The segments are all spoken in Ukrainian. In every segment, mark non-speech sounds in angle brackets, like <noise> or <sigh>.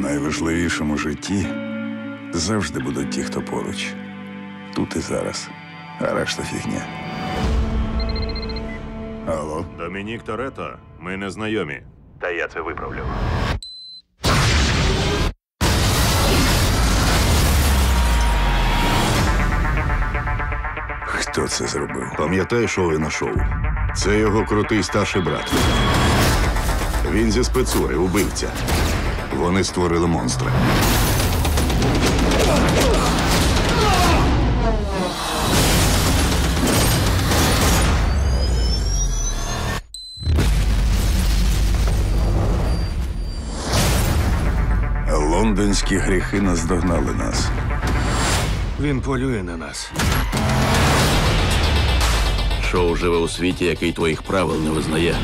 Найважливішому житті завжди будуть ті, хто поруч. Тут і зараз. А решта фігня. Алло? Домінік Торетто, ми не знайомі. Та я це виправлю. Хто це зробив? Пам'ятаєш Овена шоу? Це його крутий старший брат. Він зі спецури, убивця. Вони створили монстра. Лондонські гріхи наздогнали нас. Він полює на нас. Шоу живе у світі, який твоїх правил не визнає.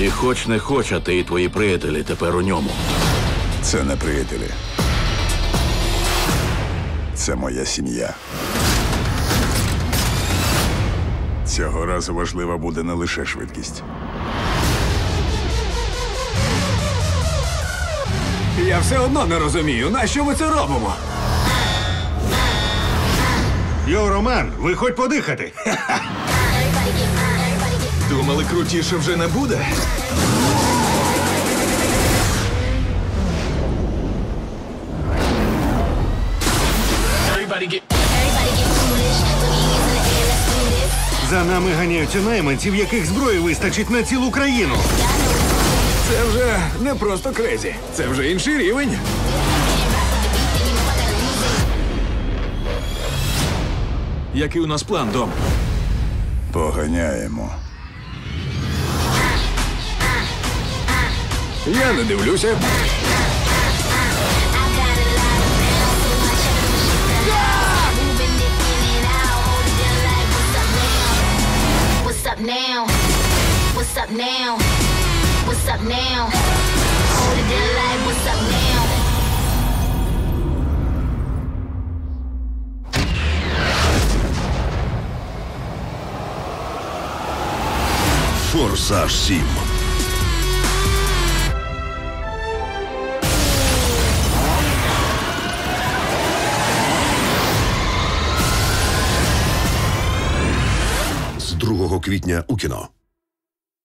І хоч не хоч, а ти і твої приятелі тепер у ньому. Це не приятелі. Це моя сім'я. Цього разу важлива буде не лише швидкість. Я все одно не розумію, на що ми це робимо. Йо, Роман, виходь подихати. <laughs> Думали, крутіше вже не буде. За нами ганяються найманців, яких зброї вистачить на цілу країну. Це вже не просто крезі, це вже інший рівень. Який у нас план, Дом? Поганяємо. Я не дивлюся. What's up now? What's up now? What's up now? Hold it down like what's up now? Форсаж 7. 2 квітня у кіно.